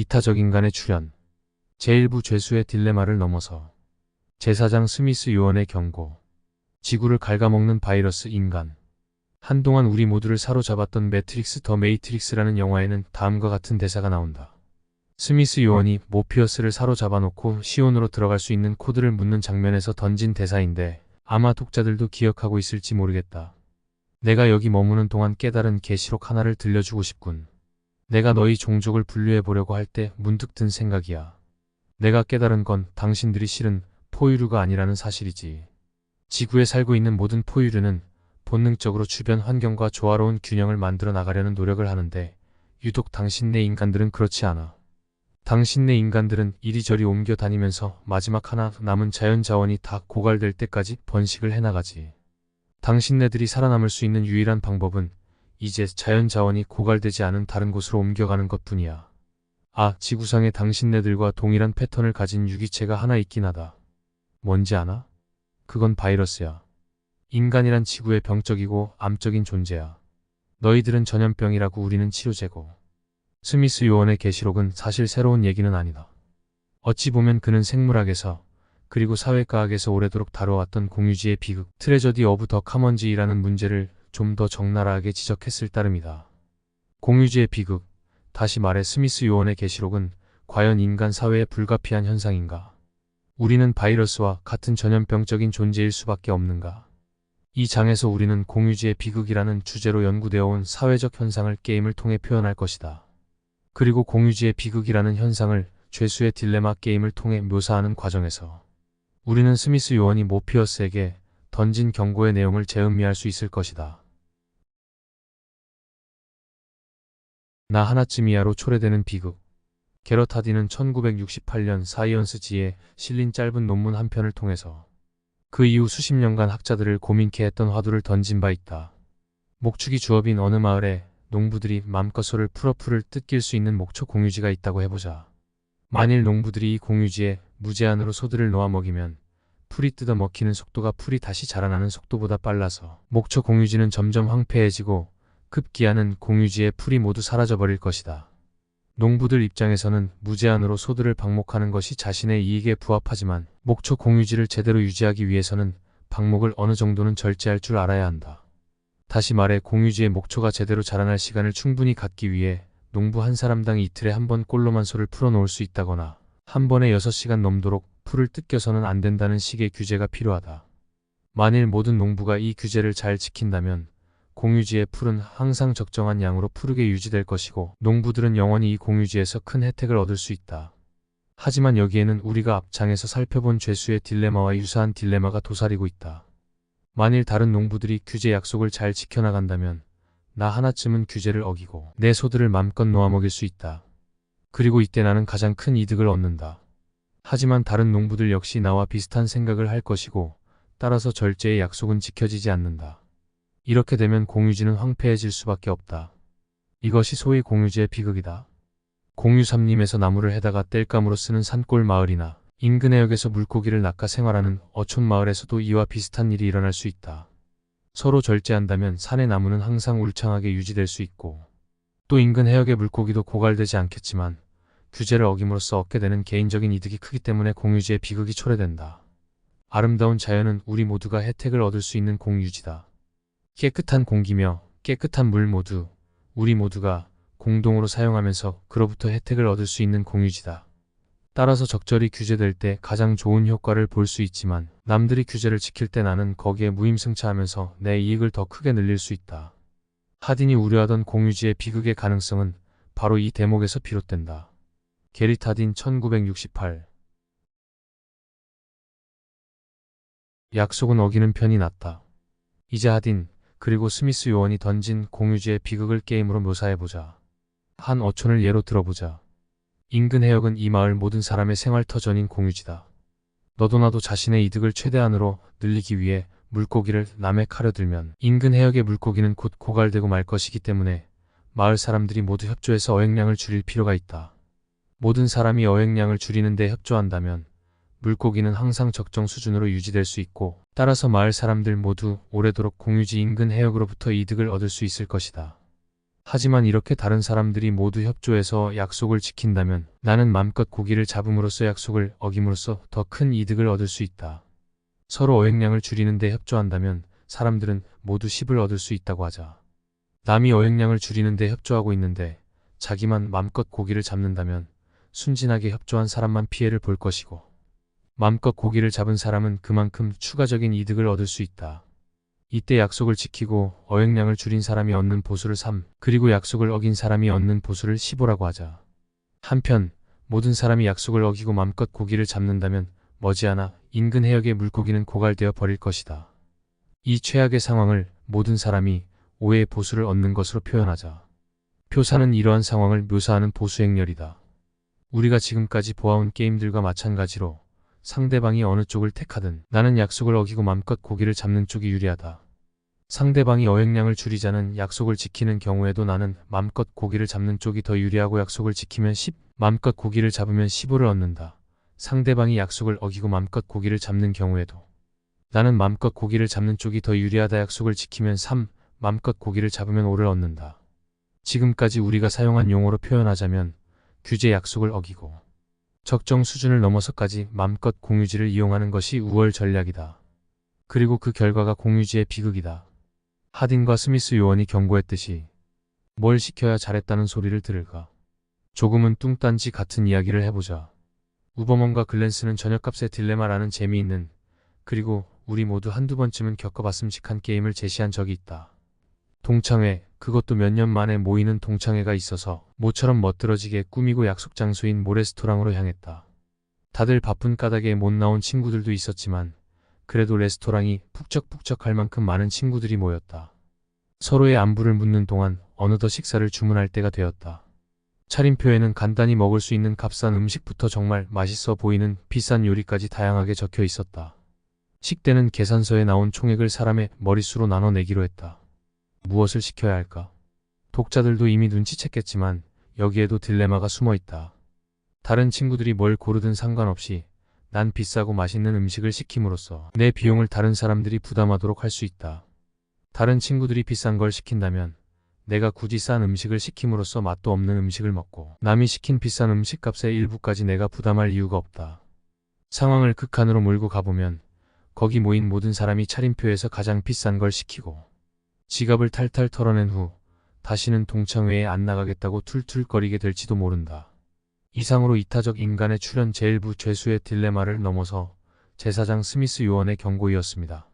이타적 인간의 출현. 제1부 죄수의 딜레마를 넘어서 제사장 스미스 요원의 경고. 지구를 갉아먹는 바이러스 인간. 한동안 우리 모두를 사로잡았던 매트릭스 더 메이트릭스라는 영화에는 다음과 같은 대사가 나온다. 스미스 요원이 모피어스를 사로잡아 놓고 시온으로 들어갈 수 있는 코드를 묻는 장면에서 던진 대사인데 아마 독자들도 기억하고 있을지 모르겠다. 내가 여기 머무는 동안 깨달은 계시록 하나를 들려주고 싶군. 내가 너희 종족을 분류해 보려고 할 때 문득 든 생각이야. 내가 깨달은 건 당신들이 실은 포유류가 아니라는 사실이지. 지구에 살고 있는 모든 포유류는 본능적으로 주변 환경과 조화로운 균형을 만들어 나가려는 노력을 하는데 유독 당신네 인간들은 그렇지 않아. 당신네 인간들은 이리저리 옮겨 다니면서 마지막 하나 남은 자연 자원이 다 고갈될 때까지 번식을 해나가지. 당신네들이 살아남을 수 있는 유일한 방법은 이제 자연 자원이 고갈되지 않은 다른 곳으로 옮겨가는 것 뿐이야. 아, 지구상에 당신네들과 동일한 패턴을 가진 유기체가 하나 있긴 하다. 뭔지 아나? 그건 바이러스야. 인간이란 지구의 병적이고 암적인 존재야. 너희들은 전염병이라고 우리는 치료제고. 스미스 요원의 계시록은 사실 새로운 얘기는 아니다. 어찌 보면 그는 생물학에서 그리고 사회과학에서 오래도록 다뤄왔던 공유지의 비극 트레저디 어브 더 카먼지라는 문제를 좀 더 적나라하게 지적했을 따름이다. 공유지의 비극, 다시 말해 스미스 요원의 계시록은 과연 인간 사회에 불가피한 현상인가? 우리는 바이러스와 같은 전염병적인 존재일 수밖에 없는가? 이 장에서 우리는 공유지의 비극이라는 주제로 연구되어 온 사회적 현상을 게임을 통해 표현할 것이다. 그리고 공유지의 비극이라는 현상을 죄수의 딜레마 게임을 통해 묘사하는 과정에서 우리는 스미스 요원이 모피어스에게 던진 경고의 내용을 재음미할 수 있을 것이다. 나 하나쯤이야로 초래되는 비극. 게럿 하디는 1968년 사이언스지에 실린 짧은 논문 한 편을 통해서 그 이후 수십 년간 학자들을 고민케 했던 화두를 던진 바 있다. 목축이 주업인 어느 마을에 농부들이 맘껏 소를 풀어 풀을 뜯길 수 있는 목초 공유지가 있다고 해보자. 만일 농부들이 이 공유지에 무제한으로 소들을 놓아 먹이면 풀이 뜯어 먹히는 속도가 풀이 다시 자라나는 속도보다 빨라서 목초 공유지는 점점 황폐해지고 급기야는 공유지의 풀이 모두 사라져버릴 것이다. 농부들 입장에서는 무제한으로 소들을 방목하는 것이 자신의 이익에 부합하지만 목초 공유지를 제대로 유지하기 위해서는 방목을 어느 정도는 절제할 줄 알아야 한다. 다시 말해 공유지의 목초가 제대로 자라날 시간을 충분히 갖기 위해 농부 한 사람당 이틀에 한 번 꼴로만 소를 풀어놓을 수 있다거나 한 번에 6시간 넘도록 풀을 뜯겨서는 안 된다는 식의 규제가 필요하다. 만일 모든 농부가 이 규제를 잘 지킨다면 공유지의 풀은 항상 적정한 양으로 푸르게 유지될 것이고 농부들은 영원히 이 공유지에서 큰 혜택을 얻을 수 있다. 하지만 여기에는 우리가 앞장에서 살펴본 죄수의 딜레마와 유사한 딜레마가 도사리고 있다. 만일 다른 농부들이 규제 약속을 잘 지켜나간다면 나 하나쯤은 규제를 어기고 내 소들을 맘껏 놓아먹일 수 있다. 그리고 이때 나는 가장 큰 이득을 얻는다. 하지만 다른 농부들 역시 나와 비슷한 생각을 할 것이고 따라서 절제의 약속은 지켜지지 않는다. 이렇게 되면 공유지는 황폐해질 수밖에 없다. 이것이 소위 공유지의 비극이다. 공유삼림에서 나무를 해다가 땔감으로 쓰는 산골 마을이나 인근 해역에서 물고기를 낚아 생활하는 어촌 마을에서도 이와 비슷한 일이 일어날 수 있다. 서로 절제한다면 산의 나무는 항상 울창하게 유지될 수 있고 또 인근 해역의 물고기도 고갈되지 않겠지만 규제를 어김으로써 얻게 되는 개인적인 이득이 크기 때문에 공유지의 비극이 초래된다. 아름다운 자연은 우리 모두가 혜택을 얻을 수 있는 공유지다. 깨끗한 공기며 깨끗한 물 모두 우리 모두가 공동으로 사용하면서 그로부터 혜택을 얻을 수 있는 공유지다. 따라서 적절히 규제될 때 가장 좋은 효과를 볼 수 있지만 남들이 규제를 지킬 때 나는 거기에 무임승차하면서 내 이익을 더 크게 늘릴 수 있다. 하딘이 우려하던 공유지의 비극의 가능성은 바로 이 대목에서 비롯된다. 게릿 하딘 1968 약속은 어기는 편이 낫다. 이제 하딘 그리고 스미스 요원이 던진 공유지의 비극을 게임으로 묘사해보자. 한 어촌을 예로 들어보자. 인근 해역은 이 마을 모든 사람의 생활터전인 공유지다. 너도 나도 자신의 이득을 최대한으로 늘리기 위해 물고기를 남의 칼에 들면 인근 해역의 물고기는 곧 고갈되고 말 것이기 때문에 마을 사람들이 모두 협조해서 어획량을 줄일 필요가 있다. 모든 사람이 어획량을 줄이는 데 협조한다면 물고기는 항상 적정 수준으로 유지될 수 있고 따라서 마을 사람들 모두 오래도록 공유지 인근 해역으로부터 이득을 얻을 수 있을 것이다. 하지만 이렇게 다른 사람들이 모두 협조해서 약속을 지킨다면 나는 맘껏 고기를 잡음으로써 약속을 어김으로써 더 큰 이득을 얻을 수 있다. 서로 어획량을 줄이는 데 협조한다면 사람들은 모두 10을 얻을 수 있다고 하자. 남이 어획량을 줄이는 데 협조하고 있는데 자기만 맘껏 고기를 잡는다면 순진하게 협조한 사람만 피해를 볼 것이고 맘껏 고기를 잡은 사람은 그만큼 추가적인 이득을 얻을 수 있다. 이때 약속을 지키고 어획량을 줄인 사람이 얻는 보수를 3, 그리고 약속을 어긴 사람이 얻는 보수를 15라고 하자. 한편 모든 사람이 약속을 어기고 맘껏 고기를 잡는다면 머지않아 인근 해역의 물고기는 고갈되어 버릴 것이다. 이 최악의 상황을 모든 사람이 오해의 보수를 얻는 것으로 표현하자. 표사는 이러한 상황을 묘사하는 보수 행렬이다. 우리가 지금까지 보아온 게임들과 마찬가지로 상대방이 어느 쪽을 택하든 나는 약속을 어기고 맘껏 고기를 잡는 쪽이 유리하다. 상대방이 어획량을 줄이자는 약속을 지키는 경우에도 나는 맘껏 고기를 잡는 쪽이 더 유리하고 약속을 지키면 10, 맘껏 고기를 잡으면 15를 얻는다. 상대방이 약속을 어기고 맘껏 고기를 잡는 경우에도 나는 맘껏 고기를 잡는 쪽이 더 유리하다 약속을 지키면 3, 맘껏 고기를 잡으면 5를 얻는다. 지금까지 우리가 사용한 용어로 표현하자면 규제 약속을 어기고 적정 수준을 넘어서까지 맘껏 공유지를 이용하는 것이 우월 전략이다. 그리고 그 결과가 공유지의 비극이다. 하딘과 스미스 요원이 경고했듯이 뭘 시켜야 잘했다는 소리를 들을까? 조금은 뚱딴지 같은 이야기를 해보자. 우버먼과 글랜스는 저녁값의 딜레마라는 재미있는 그리고 우리 모두 한두 번쯤은 겪어봤음직한 게임을 제시한 적이 있다. 동창회, 그것도 몇 년 만에 모이는 동창회가 있어서 모처럼 멋들어지게 꾸미고 약속 장소인 모레스토랑으로 향했다. 다들 바쁜 까닭에 못 나온 친구들도 있었지만 그래도 레스토랑이 푹적푹적할 만큼 많은 친구들이 모였다. 서로의 안부를 묻는 동안 어느덧 식사를 주문할 때가 되었다. 차림표에는 간단히 먹을 수 있는 값싼 음식부터 정말 맛있어 보이는 비싼 요리까지 다양하게 적혀 있었다. 식대는 계산서에 나온 총액을 사람의 머릿수로 나눠내기로 했다. 무엇을 시켜야 할까? 독자들도 이미 눈치챘겠지만 여기에도 딜레마가 숨어 있다. 다른 친구들이 뭘 고르든 상관없이 난 비싸고 맛있는 음식을 시킴으로써 내 비용을 다른 사람들이 부담하도록 할 수 있다. 다른 친구들이 비싼 걸 시킨다면 내가 굳이 싼 음식을 시킴으로써 맛도 없는 음식을 먹고 남이 시킨 비싼 음식값의 일부까지 내가 부담할 이유가 없다. 상황을 극한으로 몰고 가보면 거기 모인 모든 사람이 차림표에서 가장 비싼 걸 시키고 지갑을 탈탈 털어낸 후 다시는 동창회에 안 나가겠다고 툴툴거리게 될지도 모른다. 이상으로 이타적 인간의 출현 제일부 죄수의 딜레마를 넘어서 제사장 스미스 요원의 경고이었습니다.